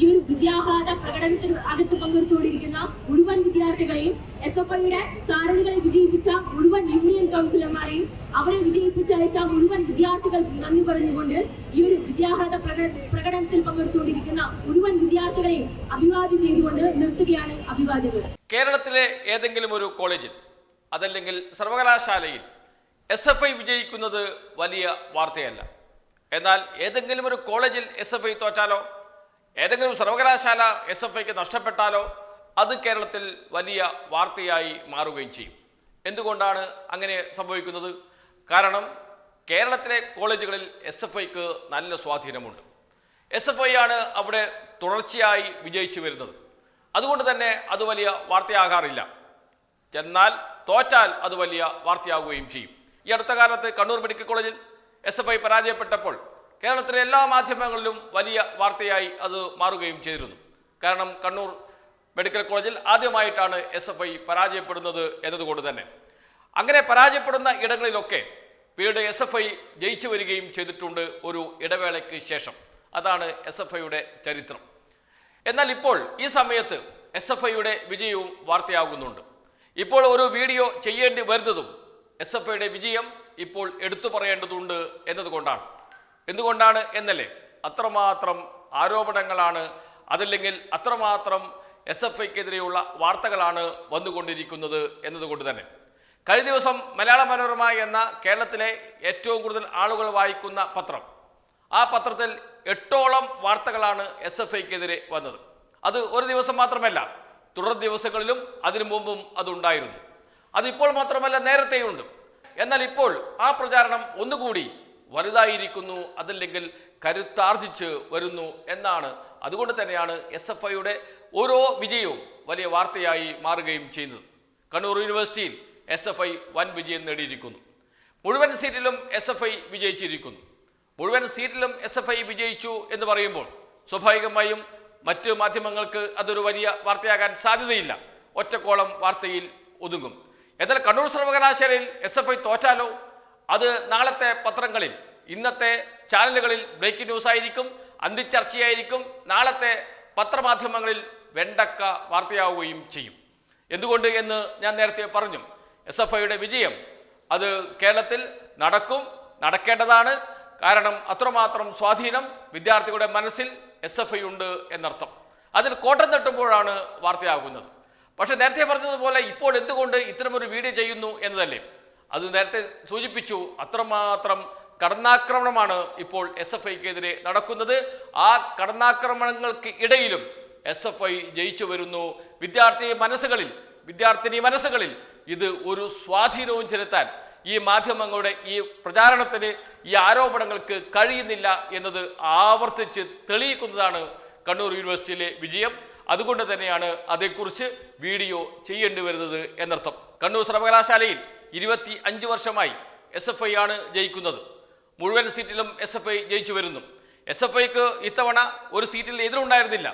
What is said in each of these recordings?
ഈ ഒരു വിദ്യാഘാത പ്രകടനത്തിൽ അകത്ത് പങ്കെടുത്തുകൊണ്ടിരിക്കുന്ന മുഴുവൻ വിദ്യാർത്ഥികളെയും എസ് എഫ് ഐയുടെ സാരഥികളെ വിജയിപ്പിച്ച മുഴുവൻ യൂണിയൻ കൗൺസിലർമാരെയും അവരെ വിജയിപ്പിച്ചയച്ച മുഴുവൻ വിദ്യാർത്ഥികൾക്ക് നന്ദി പറഞ്ഞുകൊണ്ട് ഈ ഒരു വിദ്യാഘാത പ്രകട- പ്രകടനത്തിൽ പങ്കെടുത്തുകൊണ്ടിരിക്കുന്ന മുഴുവൻ വിദ്യാർത്ഥികളെയും അഭിവാദ്യം ചെയ്തുകൊണ്ട് നിർത്തുകയാണ് അഭിവാദ്യങ്ങൾ. കേരളത്തിലെ ഏതെങ്കിലും ഒരു കോളേജിൽ അതല്ലെങ്കിൽ സർവകലാശാലയിൽ എസ് എഫ് ഐ വിജയിക്കുന്നത് വലിയ വാർത്തയല്ല. എന്നാൽ ഏതെങ്കിലും ഒരു കോളേജിൽ എസ് എഫ് ഐ തോറ്റാലോ? ഏതെങ്കിലും സർവകലാശാല എസ് എഫ് ഐക്ക് നഷ്ടപ്പെട്ടാലോ അത് കേരളത്തിൽ വലിയ വാർത്തയായി മാറുകയും ചെയ്യും. എന്തുകൊണ്ടാണ് അങ്ങനെ സംഭവിക്കുന്നത്? കാരണം കേരളത്തിലെ കോളേജുകളിൽ എസ് എഫ് ഐക്ക് നല്ല സ്വാധീനമുണ്ട്. എസ് എഫ് ഐ ആണ് അവിടെ തുടർച്ചയായി വിജയിച്ചു വരുന്നത്. അതുകൊണ്ട് തന്നെ അത് വലിയ വാർത്തയാകാറില്ല. എന്നാൽ തോറ്റാൽ അത് വലിയ വാർത്തയാകുകയും ചെയ്യും. ഈ അടുത്ത കാലത്ത് കണ്ണൂർ മെഡിക്കൽ കോളേജിൽ എസ് എഫ് ഐ പരാജയപ്പെട്ടപ്പോൾ കേരളത്തിലെ എല്ലാ മാധ്യമങ്ങളിലും വലിയ വാർത്തയായി അത് മാറുകയും ചെയ്തിരുന്നു. കാരണം കണ്ണൂർ മെഡിക്കൽ കോളേജിൽ ആദ്യമായിട്ടാണ് എസ് എഫ് ഐ പരാജയപ്പെടുന്നത് എന്നതുകൊണ്ട് തന്നെ. അങ്ങനെ പരാജയപ്പെടുന്ന ഇടങ്ങളിലൊക്കെ പിന്നീട് എസ് എഫ് ഐ ജയിച്ചു വരികയും ചെയ്തിട്ടുണ്ട് ഒരു ഇടവേളയ്ക്ക് ശേഷം. അതാണ് എസ് എഫ് ഐയുടെ ചരിത്രം. എന്നാൽ ഇപ്പോൾ ഈ സമയത്ത് എസ് എഫ് ഐയുടെ വിജയവും വാർത്തയാകുന്നുണ്ട്. ഇപ്പോൾ ഒരു വീഡിയോ ചെയ്യേണ്ടി വരുന്നതും എസ് എഫ് ഐയുടെ വിജയം ഇപ്പോൾ എടുത്തു പറയേണ്ടതുണ്ട് എന്നതുകൊണ്ടാണ്. എന്തുകൊണ്ടാണ് എന്നല്ലേ? അത്രമാത്രം ആരോപണങ്ങളാണ് അതല്ലെങ്കിൽ അത്രമാത്രം എസ് എഫ് ഐക്കെതിരെയുള്ള വാർത്തകളാണ് വന്നുകൊണ്ടിരിക്കുന്നത് എന്നതുകൊണ്ട് തന്നെ. കഴിഞ്ഞ ദിവസം മലയാള മനോരമ എന്ന കേരളത്തിലെ ഏറ്റവും കൂടുതൽ ആളുകൾ വായിക്കുന്ന പത്രം. ആ പത്രത്തിൽ എട്ടോളം വാർത്തകളാണ് എസ് എഫ് ഐക്കെതിരെ വന്നത്. അത് ഒരു ദിവസം മാത്രമല്ല തുടർ ദിവസങ്ങളിലും അതിനു മുമ്പും അതുണ്ടായിരുന്നു. അതിപ്പോൾ മാത്രമല്ല നേരത്തെയുണ്ട്. എന്നാൽ ഇപ്പോൾ ആ പ്രചാരണം ഒന്നുകൂടി വലുതായിരിക്കുന്നു അതല്ലെങ്കിൽ കരുത്താർജിച്ച് വരുന്നു എന്നാണ്. അതുകൊണ്ട് തന്നെയാണ് എസ് എഫ് ഐയുടെ ഓരോ വിജയവും വലിയ വാർത്തയായി മാറുകയും ചെയ്യുന്നത്. കണ്ണൂർ യൂണിവേഴ്സിറ്റിയിൽ എസ് എഫ് ഐ വൻ വിജയം നേടിയിരിക്കുന്നു. മുഴുവൻ സീറ്റിലും എസ് എഫ് ഐ വിജയിച്ചിരിക്കുന്നു. മുഴുവൻ സീറ്റിലും എസ് എഫ് ഐ വിജയിച്ചു എന്ന് പറയുമ്പോൾ സ്വാഭാവികമായും മറ്റ് മാധ്യമങ്ങൾക്ക് അതൊരു വലിയ വാർത്തയാകാൻ സാധ്യതയില്ല. ഒറ്റക്കോളം വാർത്തയിൽ ഒതുങ്ങും. എന്നാൽ കണ്ണൂർ സർവകലാശാലയിൽ എസ് എഫ് ഐ തോറ്റാലോ? അത് നാളത്തെ പത്രങ്ങളിൽ ഇന്നത്തെ ചാനലുകളിൽ ബ്രേക്കിംഗ് ന്യൂസ് ആയിരിക്കും അന്തിച്ചർച്ചയായിരിക്കും. നാളത്തെ പത്രമാധ്യമങ്ങളിൽ വെണ്ടക്ക വാർത്തയാവുകയും ചെയ്യും. എന്തുകൊണ്ട് എന്ന് ഞാൻ നേരത്തെ പറഞ്ഞു. എസ് എഫ് ഐയുടെ വിജയം അത് കേരളത്തിൽ നടക്കും നടക്കേണ്ടതാണ്. കാരണം അത്രമാത്രം സ്വാധീനം വിദ്യാർത്ഥികളുടെ മനസ്സിൽ എസ് എഫ് ഐ ഉണ്ട് എന്നർത്ഥം. അതിൽ കോട്ടം തട്ടുമ്പോഴാണ് വാർത്തയാകുന്നത്. പക്ഷെ നേരത്തെ പറഞ്ഞതുപോലെ ഇപ്പോൾ എന്തുകൊണ്ട് ഇത്തരമൊരു വീഡിയോ ചെയ്യുന്നു എന്നതല്ലേ? അത് നേരത്തെ സൂചിപ്പിച്ചു അത്രമാത്രം കടന്നാക്രമണമാണ് ഇപ്പോൾ എസ് എഫ് ഐക്കെതിരെ നടക്കുന്നത്. ആ കടന്നാക്രമണങ്ങൾക്ക് ഇടയിലും എസ് എഫ് ഐ ജയിച്ചു വരുന്നു. വിദ്യാർത്ഥി മനസ്സുകളിൽ വിദ്യാർത്ഥിനി മനസ്സുകളിൽ ഇത് ഒരു സ്വാധീനവും ചെലുത്താൻ ഈ മാധ്യമങ്ങളുടെ ഈ പ്രചാരണത്തിന് ഈ ആരോപണങ്ങൾക്ക് കഴിയുന്നില്ല എന്നത് ആവർത്തിച്ച് തെളിയിക്കുന്നതാണ് കണ്ണൂർ യൂണിവേഴ്സിറ്റിയിലെ വിജയം. അതുകൊണ്ട് തന്നെയാണ് അതേക്കുറിച്ച് വീഡിയോ ചെയ്യേണ്ടി വരുന്നത് എന്നർത്ഥം. കണ്ണൂർ സർവകലാശാലയിൽ ഇരുപത്തി അഞ്ച് വർഷമായി എസ് എഫ് ഐ ആണ് ജയിക്കുന്നത്. മുഴുവൻ സീറ്റിലും എസ് എഫ് ഐ ജയിച്ചു വരുന്നു. എസ് എഫ് ഐക്ക് ഇത്തവണ ഒരു സീറ്റിൽ എതിരുണ്ടായിരുന്നില്ല.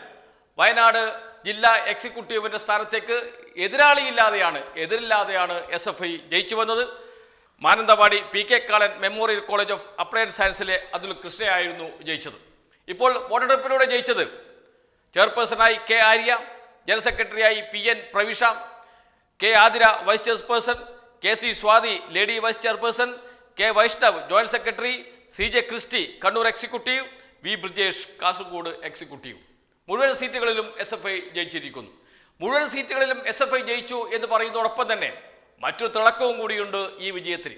വയനാട് ജില്ലാ എക്സിക്യൂട്ടീവിന്റെ സ്ഥാനത്തേക്ക് എതിരാളിയില്ലാതെയാണ് എതിരില്ലാതെയാണ് എസ് എഫ് ഐ ജയിച്ചു വന്നത്. Mananthavady P K Kalan memorial college of applied സയൻസിലെ Athul കൃഷ്ണയായിരുന്നു ജയിച്ചത്. ഇപ്പോൾ വോട്ടെടുപ്പിലൂടെ ജയിച്ചത് ചെയർപേഴ്സണായി കെ ആര്യ ജനറൽ സെക്രട്ടറിയായി P N Pravisha K Athira vice chairperson K C Swathi lady vice chairperson K Vaishnav joint secretary C J Christy Kannur executive V Brijesh Kasaragod executive. മുഴുവൻ സീറ്റുകളിലും S F I ജയിച്ചിരിക്കുന്നു. മുഴുവൻ സീറ്റുകളിലും S F I ജയിച്ചു എന്ന് പറയുന്നതോടൊപ്പം തന്നെ മറ്റൊരു തിളക്കവും കൂടിയുണ്ട് ഈ വിജയത്തിന്.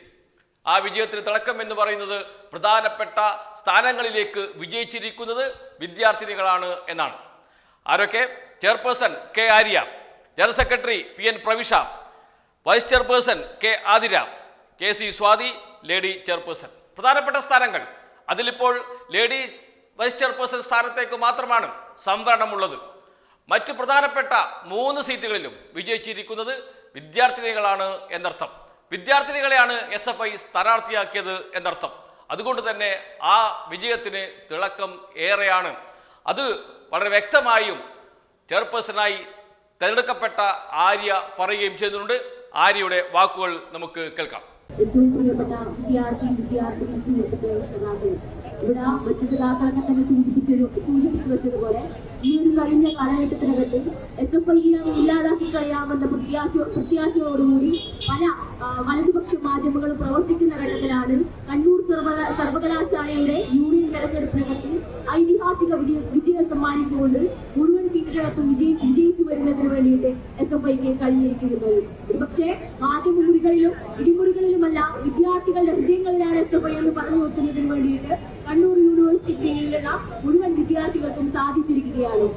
ആ വിജയത്തിന് തിളക്കം എന്ന് പറയുന്നത് പ്രധാനപ്പെട്ട സ്ഥാനങ്ങളിലേക്ക് വിജയിച്ചിരിക്കുന്നത് വിദ്യാർത്ഥിനികളാണ് എന്നാണ്. ആരൊക്കെ? Chairperson K Arya general secretary P N Pravisha vice chairperson K Athira K C Swathi lady chairperson. പ്രധാനപ്പെട്ട സ്ഥാനങ്ങൾ. അതിലിപ്പോൾ ലേഡി വൈസ് ചെയർപേഴ്സൺ സ്ഥാനത്തേക്ക് മാത്രമാണ് സംവരണമുള്ളത്. മറ്റ് പ്രധാനപ്പെട്ട മൂന്ന് സീറ്റുകളിലും വിജയിച്ചിരിക്കുന്നത് വിദ്യാർത്ഥിനികളാണ് എന്നർത്ഥം. വിദ്യാർത്ഥിനികളെയാണ് എസ് എഫ് ഐ സ്ഥാനാർത്ഥിയാക്കിയത് എന്നർത്ഥം. അതുകൊണ്ട് തന്നെ ആ വിജയത്തിന് തിളക്കം ഏറെയാണ്. അത് വളരെ വ്യക്തമായും ചെയർപേഴ്സണായി തിരഞ്ഞെടുക്കപ്പെട്ട ആര്യ പറയുകയും ചെയ്തിട്ടുണ്ട്. ആര്യയുടെ വാക്കുകൾ നമുക്ക് കേൾക്കാം. ഏറ്റവും പ്രിയപ്പെട്ട വിദ്യാർത്ഥി വിദ്യാർത്ഥിനി ഇവിടെ മറ്റു കലാകാരനെ തന്നെ സൂചിപ്പിച്ചത് സൂചിപ്പിച്ചു വെച്ചതുപോലെ ഈ ഒരു കഴിഞ്ഞ കാലഘട്ടത്തിനകത്ത് എസ് എഫ് ഐയെ ഇല്ലാതാക്കി കഴിയാമെന്ന പ്രത്യാശ പ്രത്യാശയോടുകൂടി പല വലതുപക്ഷ മാധ്യമങ്ങൾ പ്രവർത്തിക്കുന്ന ഘട്ടത്തിലാണ് കണ്ണൂർ സർവകലാ- സർവകലാശാലയുടെ യൂണിയൻ തെരഞ്ഞെടുപ്പിനകത്ത് ഐതിഹാസിക വിജയ സമ്മാനിച്ചുകൊണ്ട് മുഴുവൻ സീറ്റുകളൊക്കെ വിജയി വിജയിച്ചു വരുന്നതിന് വേണ്ടിയിട്ട് എസ് എഫ് ഐക്ക് കഴിഞ്ഞിരിക്കുന്നത് ഒരുപക്ഷെ മാധ്യമമുറികളിലും ഇടിമുറികളിലുമല്ല വിദ്യാർത്ഥികളുടെ ഹൃദയങ്ങളിലാണ് എസ് എഫ് എന്ന് പറഞ്ഞു വെക്കുന്നതിന് വേണ്ടിയിട്ട് കണ്ണൂർ യൂണിവേഴ്സിറ്റിയിലുള്ള മുഴുവൻ വിദ്യാർത്ഥികൾക്കും സാധിച്ചിരിക്കുകയാണ്.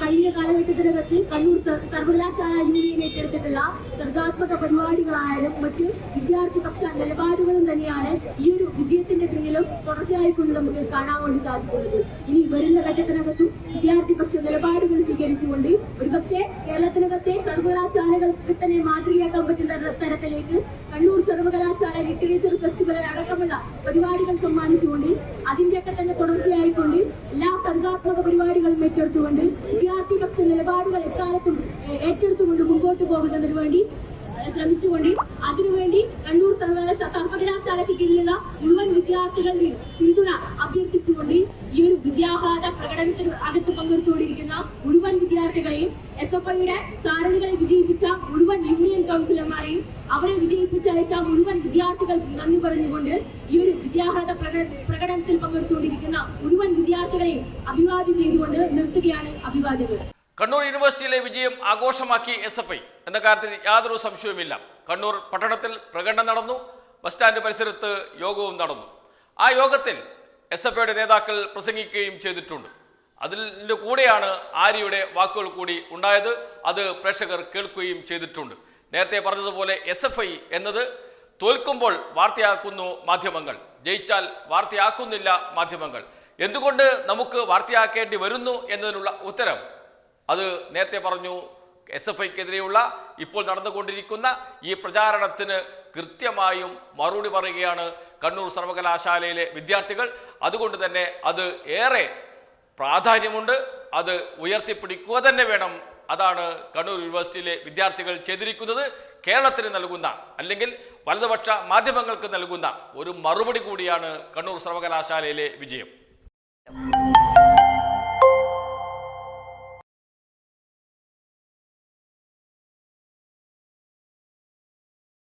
കഴിഞ്ഞ കാലഘട്ടത്തിനകത്ത് കണ്ണൂർ സർ- സർവകലാശാല യൂണിയൻ ഏറ്റെടുത്തിട്ടുള്ള സർഗാത്മക പരിപാടികളായാലും മറ്റ് വിദ്യാർത്ഥി പക്ഷ നിലപാടുകളും തന്നെയാണ് ഈ ഒരു വിജയത്തിന്റെ പിന്നിലും തുടർച്ചയായിക്കൊണ്ട് നമുക്ക് കാണാൻ വേണ്ടി സാധിക്കുന്നത്. ഇനി വരുന്ന ഘട്ടത്തിനകത്തും വിദ്യാർത്ഥി പക്ഷ നിലപാടുകൾ സ്വീകരിച്ചുകൊണ്ട് ഒരു പക്ഷേ കേരളത്തിനകത്തെ സർവകലാശാലകൾക്ക് തന്നെ മാതൃകയാക്കാൻ പറ്റുന്ന തരത്തിലേക്ക് കണ്ണൂർ സർവകലാശാല ലിറ്ററേച്ചർ ഫെസ്റ്റിവലിൽ അടക്കമുള്ള പരിപാടികൾ സമ്മാനിച്ചുകൊണ്ട് അതിന്റെയൊക്കെ തന്നെ തുടർച്ചയായിക്കൊണ്ട് എല്ലാ സർഗാത്മക പരിപാടികളും ഏറ്റെടുത്തുകൊണ്ട് വിദ്യാർത്ഥി പക്ഷ നിലപാടുകൾ എക്കാലത്തും ഏറ്റെടുത്തുകൊണ്ട് മുമ്പോട്ട് പോകുന്നതിന് വേണ്ടി ശ്രമിച്ചുകൊണ്ട് അതിനുവേണ്ടി കണ്ണൂർ സർവകലാശാല സർവകലാശാലയ്ക്ക് കീഴിലുള്ള മുഴുവൻ വിദ്യാർത്ഥികളുടെയും പിന്തുണ അഭ്യർത്ഥിച്ചുകൊണ്ട് ഈ ഒരു വിദ്യാഘാത പ്രകടനത്തിന് അകത്ത് പങ്കെടുത്തുകൊണ്ടിരിക്കുന്ന മുഴുവൻ വിദ്യാർത്ഥികളെയും എസ് എഫ് ഐയുടെ സാരഥികളെ വിജയിപ്പിച്ച മുഴുവൻ യൂണിയൻ കൗൺസിലർമാരെയും അവരെ വിജയിപ്പിച്ചയച്ച മുഴുവൻ വിദ്യാർത്ഥികൾക്ക് നന്ദി പറഞ്ഞുകൊണ്ട് ഈ ഒരു പ്രകട- പ്രകടനത്തിൽ പങ്കെടുത്തുകൊണ്ടിരിക്കുന്ന മുഴുവൻ വിദ്യാർത്ഥികളെയും അഭിവാദ്യം ചെയ്തുകൊണ്ട് നിർത്തുകയാണ് അഭിവാദ്യങ്ങൾ. കണ്ണൂർ യൂണിവേഴ്സിറ്റിയിലെ വിജയം ആഘോഷമാക്കി എസ് എഫ് ഐ എന്ന കാര്യത്തിൽ യാതൊരു സംശയവുമില്ല. കണ്ണൂർ പട്ടണത്തിൽ പ്രകടനം നടന്നു ബസ് സ്റ്റാൻഡ് പരിസരത്ത് യോഗവും നടന്നു. ആ യോഗത്തിൽ എസ് എഫ് ഐയുടെ നേതാക്കൾ പ്രസംഗിക്കുകയും ചെയ്തിട്ടുണ്ട്. അതിന്റെ കൂടെയാണ് ആര്യയുടെ വാക്കുകൾ കൂടി ഉണ്ടായത്. അത് പ്രേക്ഷകർ കേൾക്കുകയും ചെയ്തിട്ടുണ്ട്. നേരത്തെ പറഞ്ഞതുപോലെ എസ് എഫ് ഐ എന്നത് തോൽക്കുമ്പോൾ വാർത്തയാക്കുന്നു മാധ്യമങ്ങൾ. ജയിച്ചാൽ വാർത്തയാക്കുന്നില്ല മാധ്യമങ്ങൾ. എന്തുകൊണ്ട് നമുക്ക് വാർത്തയാക്കേണ്ടി വരുന്നു എന്നതിനുള്ള ഉത്തരം? അത് നേരത്തെ പറഞ്ഞു എസ് എഫ് ഐക്കെതിരെയുള്ള ഇപ്പോൾ നടന്നുകൊണ്ടിരിക്കുന്ന ഈ പ്രചാരണത്തിന് കൃത്യമായും മറുപടി പറയുകയാണ് കണ്ണൂർ സർവകലാശാലയിലെ വിദ്യാർത്ഥികൾ. അതുകൊണ്ട് തന്നെ അത് ഏറെ പ്രാധാന്യമുണ്ട്. അത് ഉയർത്തിപ്പിടിക്കുക തന്നെ വേണം. അതാണ് കണ്ണൂർ യൂണിവേഴ്സിറ്റിയിലെ വിദ്യാർത്ഥികൾ ചെയ്തിരിക്കുന്നത്. കേരളത്തിന് നൽകുന്ന അല്ലെങ്കിൽ വലതുപക്ഷ മാധ്യമങ്ങൾക്ക് നൽകുന്ന ഒരു മറുപടി കൂടിയാണ് കണ്ണൂർ സർവകലാശാലയിലെ വിജയം.